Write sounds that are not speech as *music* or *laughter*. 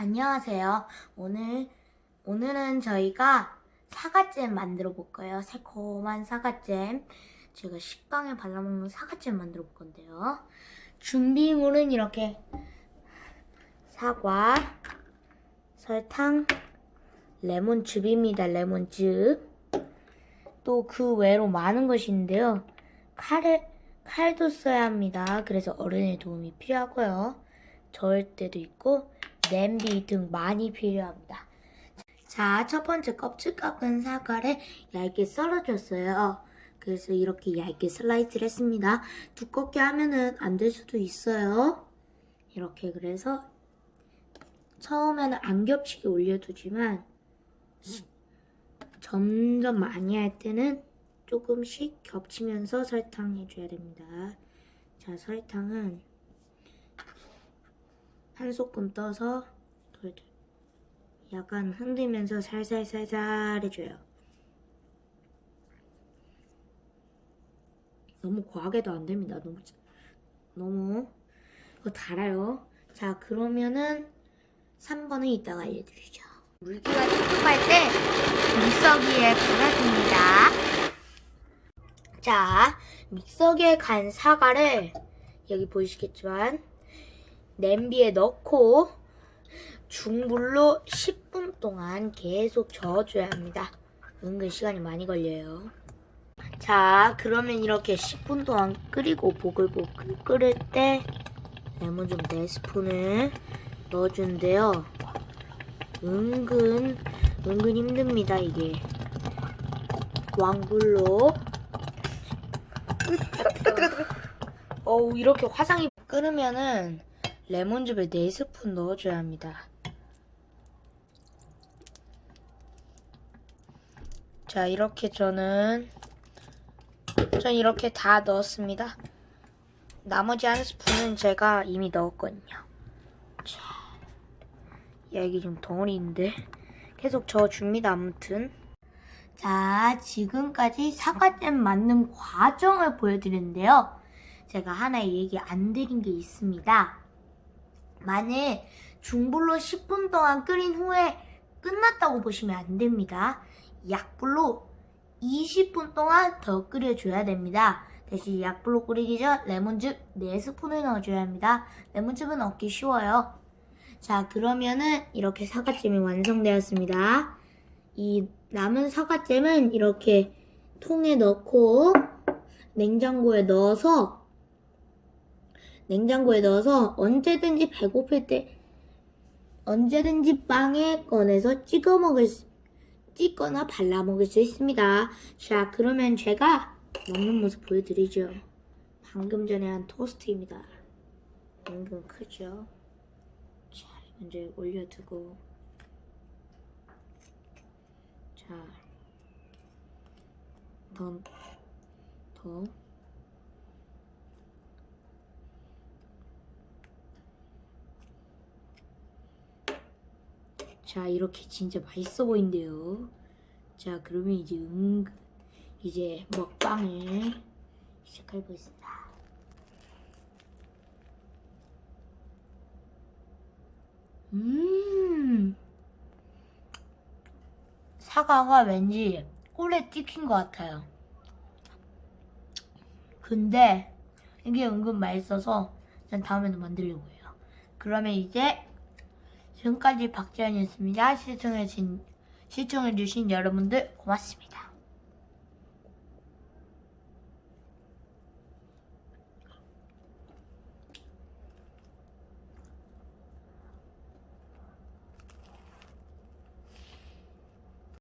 안녕하세요. 오늘, 오늘은 저희가 사과잼 만들어 볼 거예요. 새콤한 사과잼. 제가 식빵에 발라먹는 사과잼 만들어 볼 건데요. 준비물은 이렇게 사과, 설탕, 레몬즙입니다. 레몬즙. 또 그 외로 많은 것이 있는데요. 칼을, 칼도 써야 합니다. 그래서 어른의 도움이 필요하고요. 저을 때도 있고, 냄비 등 많이 필요합니다. 자, 첫 번째 껍질 깎은 사과를 얇게 썰어줬어요. 그래서 이렇게 얇게 슬라이스를 했습니다. 두껍게 하면은 안 될 수도 있어요. 이렇게 그래서 처음에는 안 겹치게 올려두지만 점점 많이 할 때는 조금씩 겹치면서 설탕 해줘야 됩니다. 자, 설탕은 한 소끔 떠서 돌돌 약간 흔들면서 살살살살 해줘요. 너무 과하게도 안 됩니다. 너무 너무 그거 달아요. 자 그러면은 3번은 이따가 알려드리죠. 물기가 촉촉할 때 믹서기에 갈아줍니다. 자 믹서기에 간 사과를 여기 보이시겠지만 냄비에 넣고 중불로 10분 동안 계속 저어줘야 합니다. 은근 시간이 많이 걸려요. 자, 그러면 이렇게 10분 동안 끓이고 보글보글 끓을 때 레몬즙 4스푼을 넣어주는데요. 은근, 은근 힘듭니다, 이게. 왕불로. *laughs* 어우, 이렇게 화상이 끓으면은 레몬즙을 4스푼 넣어줘야 합니다. 자, 이렇게 저는, 전 이렇게 다 넣었습니다. 나머지 한 스푼은 제가 이미 넣었거든요. 자, 야, 이게 좀 덩어리인데. 계속 저어줍니다, 아무튼. 자, 지금까지 사과잼 만든 과정을 보여드렸는데요. 제가 하나 얘기 안 드린 게 있습니다. 만일 중불로 10분 동안 끓인 후에 끝났다고 보시면 안 됩니다. 약불로 20분 동안 더 끓여줘야 됩니다. 대신 약불로 끓이기 전 레몬즙 4스푼을 넣어줘야 합니다. 레몬즙은 얻기 쉬워요. 자, 그러면은 이렇게 사과잼이 완성되었습니다. 이 남은 사과잼은 이렇게 통에 넣고 냉장고에 넣어서 냉장고에 넣어서 언제든지 배고플 때 언제든지 빵에 꺼내서 찍어 먹을 수, 찍거나 발라 먹을 수 있습니다. 자, 그러면 제가 먹는 모습 보여드리죠. 방금 전에 한 토스트입니다. 은근 크죠? 자, 먼저 올려두고 자, 더, 더 자, 이렇게 진짜 맛있어 보인대요. 자, 그러면 이제 응, 이제 먹방을 시작해 보겠습니다. 음, 사과가 왠지 꿀에 찍힌 것 같아요. 근데 이게 은근 맛있어서 전 다음에도 만들려고 해요. 그러면 이제 지금까지 박지현이었습니다. 시청해주신, 시청해주신 여러분들 고맙습니다.